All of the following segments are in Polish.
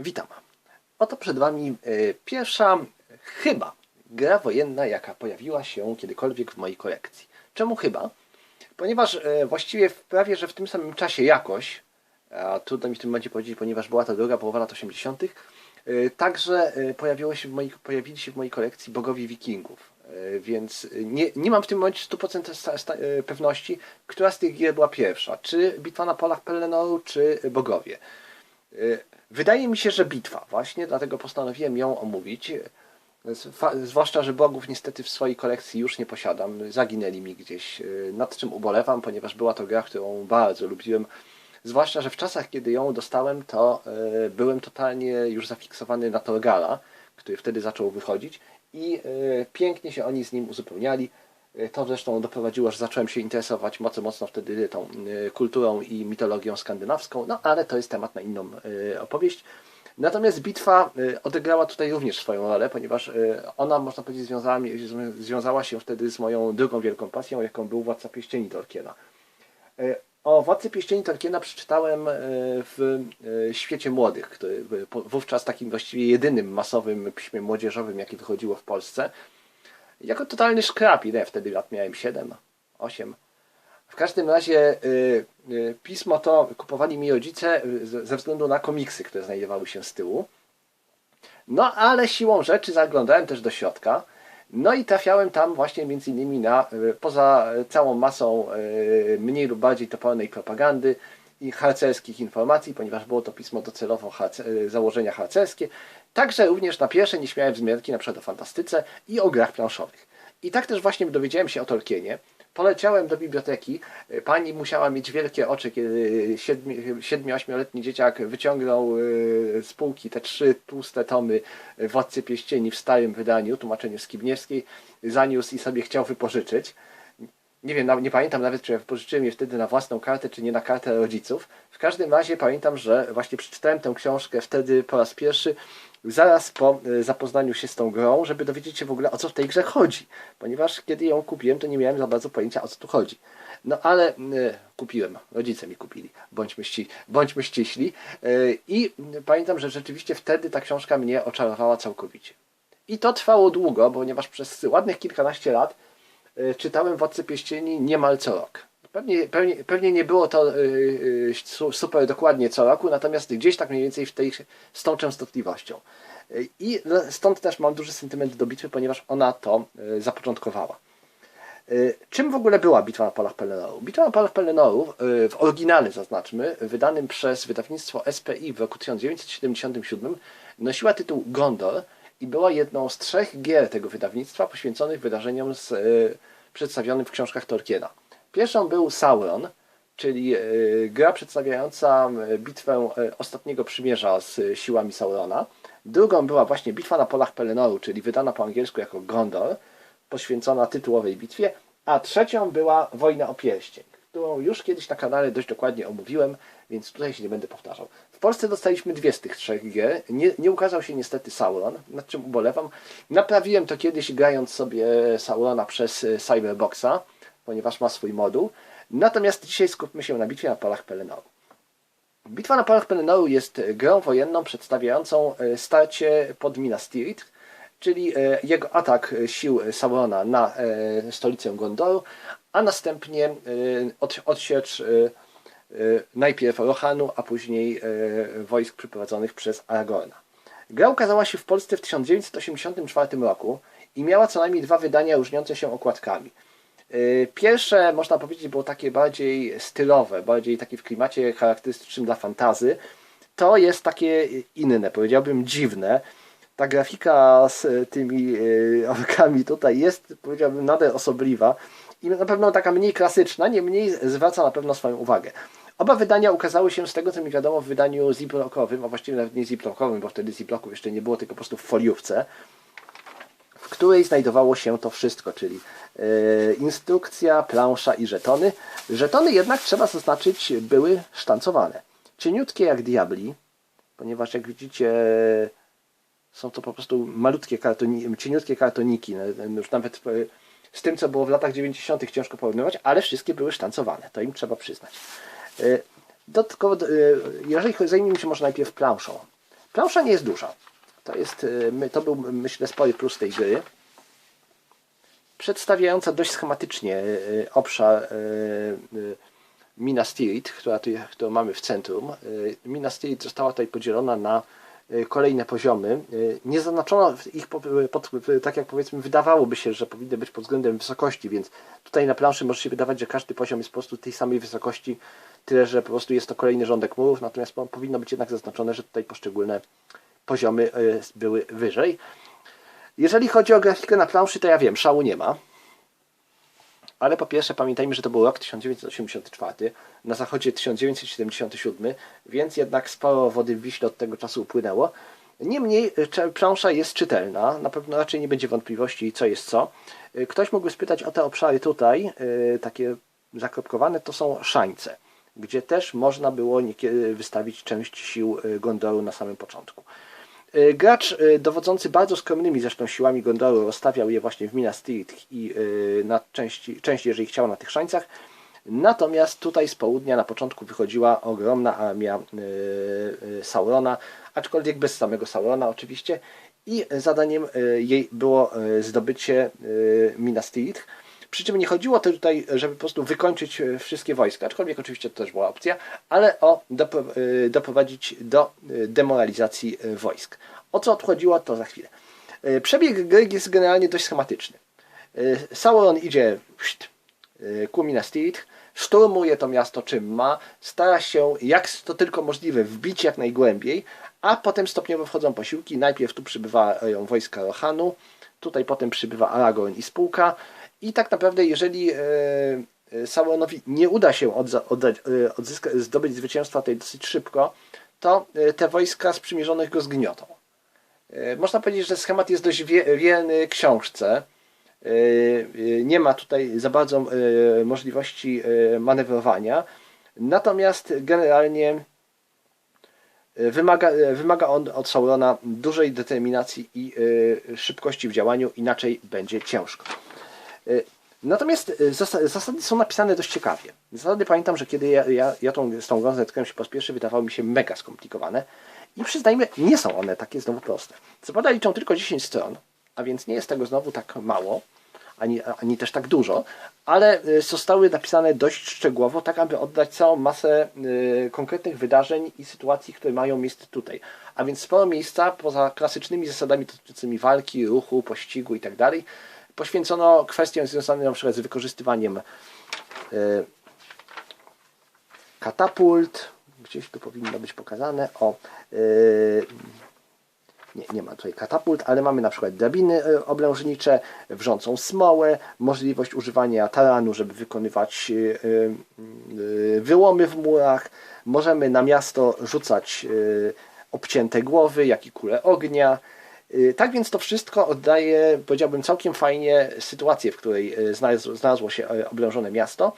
Witam. Oto przed Wami e, pierwsza, chyba, gra wojenna, jaka pojawiła się kiedykolwiek w mojej kolekcji. Czemu chyba? Ponieważ e, właściwie w prawie, że w tym samym czasie jakoś, a trudno mi w tym momencie powiedzieć, ponieważ była to druga połowa lat 80., e, także pojawiło się w mojej, pojawili się w mojej kolekcji bogowie wikingów. Więc nie, nie mam w tym momencie 100% sta, sta, e, pewności, która z tych gier była pierwsza. Czy bitwa na polach Pelenoru, czy bogowie. Y, Wydaje mi się, że bitwa, właśnie dlatego postanowiłem ją omówić. Zwłaszcza, że bogów niestety w swojej kolekcji już nie posiadam. Zaginęli mi gdzieś, y, nad czym ubolewam, ponieważ była to gra, którą bardzo lubiłem. Zwłaszcza, że w czasach, kiedy ją dostałem, to y, byłem totalnie już zafiksowany na Torgala, który wtedy zaczął wychodzić i pięknie się oni z nim uzupełniali. Y, To zresztą doprowadziło, że zacząłem się interesować mocno, mocno wtedy tą y, kulturą i mitologią skandynawską, no ale to jest temat na inną y, opowieść. Natomiast bitwa odegrała tutaj również swoją rolę, ponieważ ona, można powiedzieć, związała, związała się wtedy z moją drugą wielką pasją, jaką był Władca Pieścieni Tolkiena. O Władcy Pieścieni Tolkiena przeczytałem w Świecie Młodych, który wówczas takim właściwie jedynym masowym piśmie młodzieżowym, jakie wychodziło w Polsce. Jako totalny szkrap, ile wtedy lat miałem? 7, 8. W każdym razie y, y, pismo to kupowali mi rodzice y, ze ze względu na komiksy, które znajdowały się z tyłu. No ale siłą rzeczy zaglądałem też do środka. No i trafiałem tam właśnie między innymi na, y, poza całą masą y, mniej lub bardziej topornej propagandy i harcerskich informacji, ponieważ było to pismo docelowo y, założenia harcerskie, także również na pierwsze nieśmiałe wzmianki na przykład o fantastyce i o grach planszowych. I tak też właśnie dowiedziałem się o Tolkienie. Poleciałem do biblioteki. Pani musiała mieć wielkie oczy, kiedy 7-8-letni dzieciak wyciągnął y, z półki te trzy tłuste tomy Władcy Pieścieni w starym wydaniu, tłumaczeniu Skibniewskiej, zaniósł i sobie chciał wypożyczyć. Nie wiem, nie pamiętam nawet, czy ja wypożyczyłem je wtedy na własną kartę, czy nie na kartę rodziców. W każdym razie pamiętam, że właśnie przeczytałem tę książkę wtedy po raz pierwszy, zaraz po e, zapoznaniu się z tą grą, żeby dowiedzieć się w ogóle o co w tej grze chodzi. Ponieważ kiedy ją kupiłem, to nie miałem za bardzo pojęcia o co tu chodzi. No ale e, kupiłem, rodzice mi kupili, bądźmy, ści, bądźmy ściśli. E, I pamiętam, że rzeczywiście wtedy ta książka mnie oczarowała całkowicie. I to trwało długo, ponieważ przez ładnych kilkanaście lat czytałem Władcę Pieścieni niemal co rok. Pewnie, pewnie, pewnie nie było to e, e, su- super dokładnie co roku, natomiast gdzieś tak mniej więcej w tej, z tą częstotliwością. E, I stąd też mam duży sentyment do bitwy, ponieważ ona to e, zapoczątkowała. E, Czym w ogóle była Bitwa na polach Pelenoru? Bitwa na polach Pelenoru, e, w oryginale zaznaczmy, wydanym przez wydawnictwo SPI w roku 1977, nosiła tytuł Gondor i była jedną z trzech gier tego wydawnictwa poświęconych wydarzeniom z, e, przedstawionym w książkach Tolkiena. Pierwszą był Sauron, czyli e, gra przedstawiająca bitwę e, ostatniego przymierza z siłami Saurona. Drugą była właśnie Bitwa na polach Pelenoru, czyli wydana po angielsku jako Gondor, poświęcona tytułowej bitwie, a trzecią była Wojna o Pierścień, którą już kiedyś na kanale dość dokładnie omówiłem, więc tutaj się nie będę powtarzał. W Polsce dostaliśmy dwie z tych trzech gier. Nie, nie ukazał się niestety Sauron, nad czym ubolewam. Naprawiłem to kiedyś grając sobie Saurona przez e, Cyberboxa, ponieważ ma swój moduł. Natomiast dzisiaj skupmy się na bitwie na polach Pelenoru. Bitwa na polach Pelenoru jest grą wojenną przedstawiającą e, starcie pod Minas Tirith, czyli e, jego atak e, sił Saurona na e, stolicę Gondoru, a następnie e, od, odsiecz e, e, najpierw Rohanu, a później e, wojsk przyprowadzonych przez Aragorna. Gra ukazała się w Polsce w 1984 roku i miała co najmniej dwa wydania różniące się okładkami. Pierwsze, można powiedzieć, było takie bardziej stylowe, bardziej takie w klimacie charakterystycznym dla fantazy. To jest takie inne, powiedziałbym dziwne. Ta grafika z y, tymi y, orkami tutaj jest, powiedziałbym, nader osobliwa i na pewno taka mniej klasyczna, niemniej zwraca na pewno swoją uwagę. Oba wydania ukazały się z tego, co mi wiadomo, w wydaniu ziplockowym, a właściwie nawet nie ziplockowym, bo wtedy ziplocków jeszcze nie było, tylko po prostu w foliówce w której znajdowało się to wszystko, czyli e, instrukcja, plansza i żetony. Żetony jednak, trzeba zaznaczyć, były sztancowane. Cieniutkie jak diabli, ponieważ jak widzicie są to po prostu malutkie kartoni, cieniutkie kartoniki. No, Już nawet e, z tym, co było w latach 90. ciężko porównywać, ale wszystkie były sztancowane. To im trzeba przyznać. E, Dodatkowo, e, jeżeli zajmijmy się może najpierw planszą. Plansza nie jest duża. To, jest, to był, myślę, spory plus tej gry. Przedstawiająca dość schematycznie obszar Minas Tirith, która tu, którą mamy w centrum. Minas Tirith została tutaj podzielona na kolejne poziomy. Y, Nie zaznaczono ich, po- pod, tak jak powiedzmy, wydawałoby się, że powinny być pod względem wysokości, więc tutaj na planszy może się wydawać, że każdy poziom jest po prostu tej samej wysokości, tyle że po prostu jest to kolejny rządek murów, natomiast po- powinno być jednak zaznaczone, że tutaj poszczególne poziomy y, były wyżej. Jeżeli chodzi o grafikę na planszy, to ja wiem, szału nie ma. Ale po pierwsze pamiętajmy, że to był rok 1984, na zachodzie 1977, więc jednak sporo wody w Wiśle od tego czasu upłynęło. Niemniej cze- plansza jest czytelna, na pewno raczej nie będzie wątpliwości co jest co. Y, Ktoś mógłby spytać o te obszary tutaj, y, takie zakropkowane, to są szańce, gdzie też można było wystawić część sił Gondoru na samym początku. Y, Gracz y, dowodzący bardzo skromnymi zresztą siłami Gondoru rozstawiał je właśnie w Minas Tirith i y, na części, część, jeżeli chciał, na tych szańcach. Natomiast tutaj z południa na początku wychodziła ogromna armia Saurona, aczkolwiek bez samego Saurona oczywiście. I zadaniem jej było zdobycie Minas Tirith. Przy czym nie chodziło to tutaj, żeby po prostu wykończyć e, wszystkie wojska, aczkolwiek oczywiście to też była opcja, ale o e, doprowadzić do e, demoralizacji wojsk. O co odchodziło, to za chwilę. Przebieg gry jest generalnie dość schematyczny. Sauron idzie ku Minas Tirith, szturmuje to miasto czym ma, stara się jak to tylko możliwe wbić jak najgłębiej, a potem stopniowo wchodzą posiłki. Najpierw tu przybywają wojska Rohanu, tutaj potem przybywa Aragorn i spółka. I tak naprawdę, jeżeli e, e, Sauronowi nie uda się oddać, e, odzyska, zdobyć zwycięstwa tutaj dosyć szybko, to te wojska sprzymierzonych go zgniotą. Można powiedzieć, że schemat jest dość wie, wierny książce. Nie ma tutaj za bardzo możliwości manewrowania. Natomiast generalnie wymaga, wymaga on od Saurona dużej determinacji i szybkości w działaniu, inaczej będzie ciężko. Y, Natomiast y, zas- zasady są napisane dość ciekawie. Zasady pamiętam, że kiedy ja, ja, ja tą, z tą grą zetknąłem się po raz pierwszy, wydawały mi się mega skomplikowane. I przyznajmy, nie są one takie znowu proste. Co prawda liczą tylko 10 stron, a więc nie jest tego znowu tak mało, ani, ani też tak dużo, ale y, zostały napisane dość szczegółowo, tak aby oddać całą masę y, konkretnych wydarzeń i sytuacji, które mają miejsce tutaj. A więc sporo miejsca poza klasycznymi zasadami dotyczącymi walki, ruchu, pościgu itd. poświęcono kwestiom związanym na przykład z wykorzystywaniem y, katapult, gdzieś tu powinno być pokazane, o y, nie, nie ma tutaj katapult, ale mamy na przykład drabiny e, oblężnicze, wrzącą smołę, możliwość używania taranu, żeby wykonywać e, e, wyłomy w murach. Możemy na miasto rzucać e, obcięte głowy, jak i kule ognia. E, Tak więc to wszystko oddaje, powiedziałbym, całkiem fajnie sytuację, w której e, znalazło, się e, oblężone miasto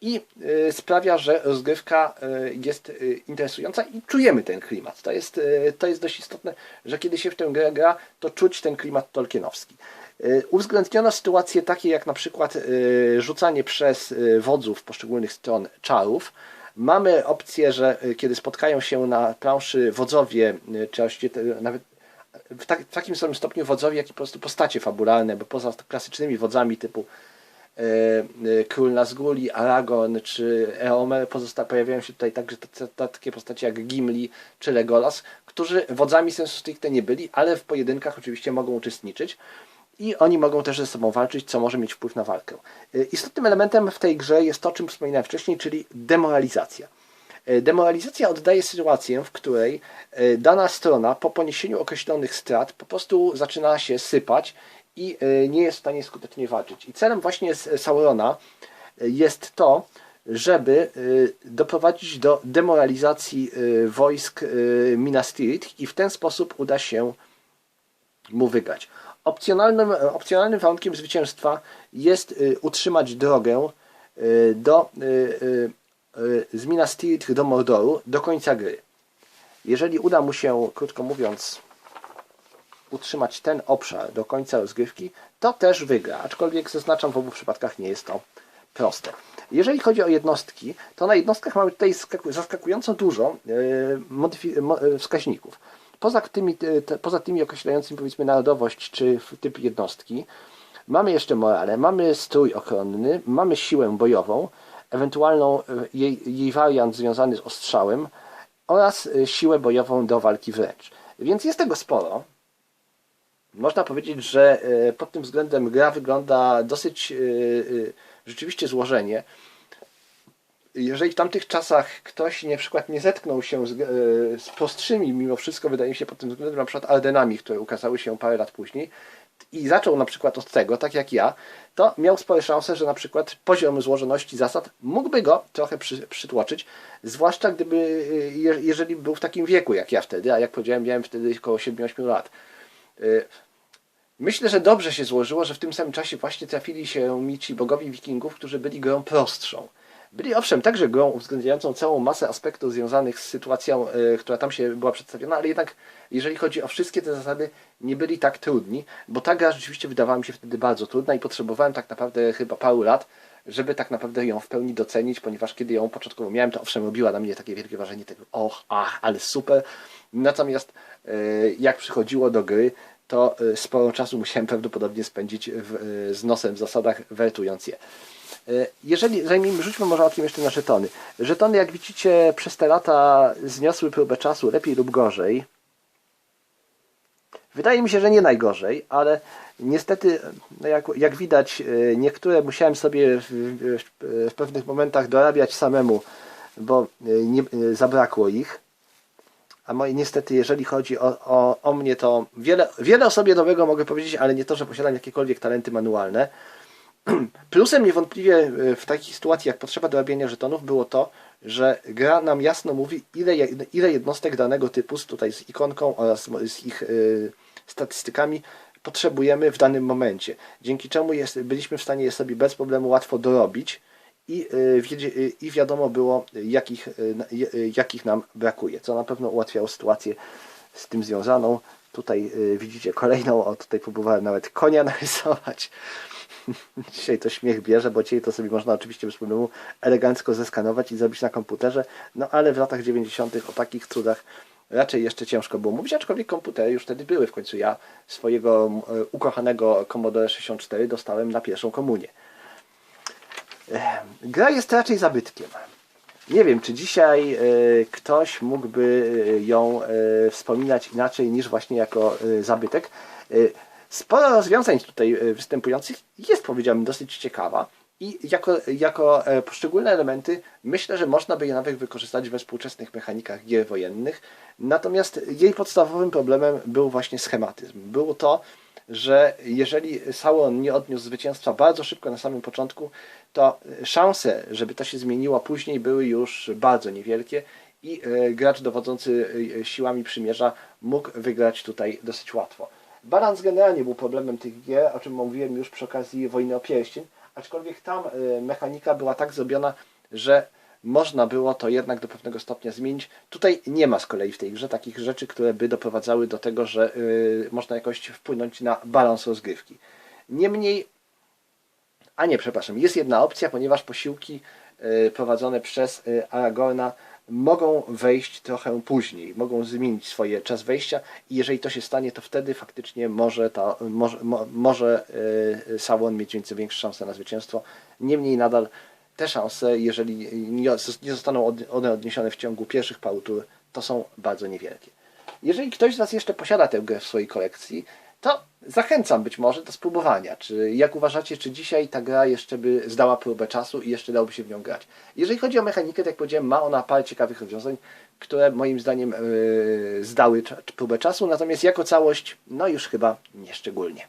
i y, sprawia, że rozgrywka y, jest y, interesująca i czujemy ten klimat. To jest, y, to jest dość istotne, że kiedy się w tę grę gra, to czuć ten klimat tolkienowski. Y, Uwzględniono sytuacje takie jak na przykład y, rzucanie przez y, wodzów poszczególnych stron czarów. Mamy opcję, że y, kiedy spotkają się na planszy wodzowie, y, czy nawet w, tak, w takim samym stopniu wodzowie, jak i po prostu postacie fabularne, bo poza klasycznymi wodzami typu e, e, Król Nazguli, Aragorn czy Eomer pojawiają się tutaj także takie postacie jak Gimli czy Legolas, którzy wodzami sensu stricte nie byli, ale w pojedynkach oczywiście mogą uczestniczyć i oni mogą też ze sobą walczyć, co może mieć wpływ na walkę. E, Istotnym elementem w tej grze jest to, o czym wspominałem wcześniej, czyli demoralizacja. E, Demoralizacja oddaje sytuację, w której e, dana strona po poniesieniu określonych strat po prostu zaczyna się sypać i e, nie jest w stanie skutecznie walczyć. I celem właśnie Saurona jest to, żeby doprowadzić do demoralizacji wojsk Minas Tirith i w ten sposób uda się mu wygrać. Opcjonalnym, opcjonalnym warunkiem zwycięstwa jest utrzymać drogę do, z Minas Tirith do Mordoru do końca gry. Jeżeli uda mu się, krótko mówiąc, utrzymać ten obszar do końca rozgrywki, to też wygra. Aczkolwiek zaznaczam, w obu przypadkach nie jest to proste. Jeżeli chodzi o jednostki, to na jednostkach mamy tutaj skaku- zaskakująco dużo y, y, wskaźników. poza tymi, poza tymi określającymi powiedzmy narodowość czy typ jednostki, mamy jeszcze morale, mamy strój ochronny, mamy siłę bojową, ewentualną e, jej, jej wariant związany z ostrzałem oraz e, siłę bojową do walki wręcz. Więc jest tego sporo. Można powiedzieć, że e, pod tym względem gra wygląda dosyć rzeczywiście złożenie. Jeżeli w tamtych czasach ktoś na przykład nie zetknął się z, z prostszymi, mimo wszystko wydaje mi się pod tym względem na przykład Ardenami, które ukazały się parę lat później, i zaczął na przykład od tego, tak jak ja, to miał spore szanse, że na przykład poziom złożoności zasad mógłby go trochę przy, przytłoczyć, zwłaszcza gdyby, je, jeżeli był w takim wieku jak ja wtedy, a jak powiedziałem, miałem wtedy około 7-8 lat. Y, myślę, że dobrze się złożyło, że w tym samym czasie właśnie trafili się mi ci bogowie wikingów, którzy byli grą prostszą. Byli owszem także grą uwzględniającą całą masę aspektów związanych z sytuacją, y, która tam się była przedstawiona, ale jednak jeżeli chodzi o wszystkie te zasady, nie byli tak trudni, bo ta gra rzeczywiście wydawała mi się wtedy bardzo trudna i potrzebowałem tak naprawdę chyba paru lat, żeby tak naprawdę ją w pełni docenić, ponieważ kiedy ją początkowo miałem, to owszem robiła na mnie takie wielkie wrażenie tego, och, ach, ale super. Natomiast y, jak przychodziło do gry, to y, sporo czasu musiałem prawdopodobnie spędzić w, z nosem w zasadach, wertując je. E, jeżeli zajmijmy, rzućmy może okiem jeszcze na żetony. Żetony, jak widzicie, przez te lata zniosły próbę czasu lepiej lub gorzej. Wydaje mi się, że nie najgorzej, ale niestety, no jak, jak widać, e, niektóre musiałem sobie w, w, w pewnych momentach dorabiać samemu, bo e, nie, zabrakło ich. A moje, niestety, jeżeli chodzi o, o, o mnie, to wiele, wiele o sobie nowego mogę powiedzieć, ale nie to, że posiadam jakiekolwiek talenty manualne. Plusem niewątpliwie e, w takiej sytuacji jak potrzeba dorabiania żetonów było to, że gra nam jasno mówi, ile, ile jednostek danego typu, tutaj z ikonką oraz z ich y, statystykami, potrzebujemy w danym momencie. Dzięki czemu jest, byliśmy w stanie je sobie bez problemu łatwo dorobić i, y, i wiadomo było, jakich, jakich nam brakuje, co na pewno ułatwiało sytuację z tym związaną. Tutaj widzicie kolejną, o tutaj próbowałem nawet konia narysować. dzisiaj to śmiech bierze, bo dzisiaj to sobie można oczywiście bez problemu elegancko zeskanować i zrobić na komputerze, no ale w latach 90. o takich cudach raczej jeszcze ciężko było mówić, aczkolwiek komputery już wtedy były. W końcu ja swojego e, ukochanego Commodore 64 dostałem na pierwszą komunię. Gra jest raczej zabytkiem. Nie wiem, czy dzisiaj y, ktoś mógłby ją y, wspominać inaczej niż właśnie jako zabytek. Sporo rozwiązań tutaj e, występujących jest, powiedziałbym, dosyć ciekawa i jako, jako e, poszczególne elementy myślę, że można by je nawet wykorzystać we współczesnych mechanikach gier wojennych. Natomiast jej podstawowym problemem był właśnie schematyzm. Było to, że jeżeli Sauron nie odniósł zwycięstwa bardzo szybko na samym początku, to szanse, żeby to się zmieniło później, były już bardzo niewielkie i e, gracz dowodzący siłami przymierza mógł wygrać tutaj dosyć łatwo. Balans generalnie był problemem tych gier, o czym mówiłem już przy okazji Wojny o Pierścień, aczkolwiek tam y, mechanika była tak zrobiona, że można było to jednak do pewnego stopnia zmienić. Tutaj nie ma z kolei w tej grze takich rzeczy, które by doprowadzały do tego, że y, można jakoś wpłynąć na balans rozgrywki. Niemniej, a nie, przepraszam, jest jedna opcja, ponieważ posiłki y, prowadzone przez Aragorna mogą wejść trochę później, mogą zmienić swoje czas wejścia i jeżeli to się stanie, to wtedy faktycznie może, ta, może, może e, Sauron mieć więcej większe szanse na zwycięstwo. Niemniej nadal te szanse, jeżeli nie zostaną one odniesione w ciągu pierwszych paru to są bardzo niewielkie. Jeżeli ktoś z Was jeszcze posiada tę grę w swojej kolekcji, to zachęcam być może do spróbowania. Czy jak uważacie, czy dzisiaj ta gra jeszcze by zdała próbę czasu i jeszcze dałoby się w nią grać? Jeżeli chodzi o mechanikę, tak jak powiedziałem, ma ona parę ciekawych rozwiązań, które moim zdaniem yy, zdały próbę czasu, natomiast jako całość, no już chyba nieszczególnie.